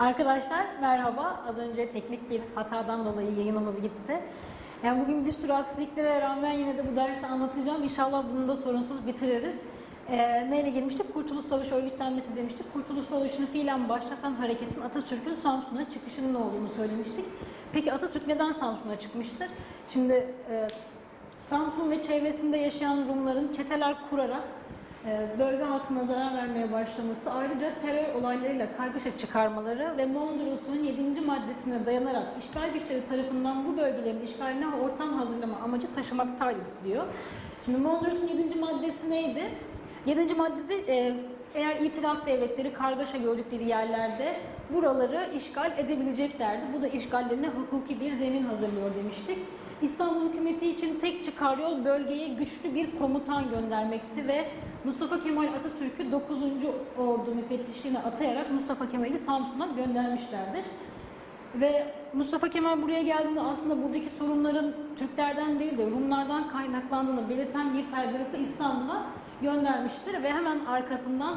Arkadaşlar merhaba. Az önce teknik bir hatadan dolayı yayınımız gitti. Yani bugün bir sürü aksiliklere rağmen yine de bu dersi anlatacağım. İnşallah bunu da sorunsuz bitiririz. Ee, neyle girmiştik? Kurtuluş Savaşı örgütlenmesi demiştik. Kurtuluş Savaşı'nı fiilen başlatan hareketin Atatürk'ün Samsun'a çıkışının olduğunu söylemiştik. Peki Atatürk neden Samsun'a çıkmıştır? Şimdi e, Samsun ve çevresinde yaşayan Rumların çeteler kurarak bölge halkına zarar vermeye başlaması, ayrıca terör olaylarıyla kargaşa çıkarmaları ve Mondros'un 7. maddesine dayanarak işgal güçleri tarafından bu bölgelerin işgaline ortam hazırlama amacı taşımaktaydı diyor. Şimdi Mondros'un 7. maddesi neydi? 7. maddede e, eğer itilaf devletleri kargaşa gördükleri yerlerde buraları işgal edebileceklerdi. Bu da işgallerine hukuki bir zemin hazırlıyor demiştik. İstanbul hükümeti için tek çıkar yol bölgeye güçlü bir komutan göndermekti ve Mustafa Kemal Atatürk'ü 9. Ordu müfettişliğine atayarak Mustafa Kemal'i Samsun'a göndermişlerdir. Ve Mustafa Kemal buraya geldiğinde aslında buradaki sorunların Türklerden değil de Rumlardan kaynaklandığını belirten bir telgrafı İstanbul'a göndermiştir ve hemen arkasından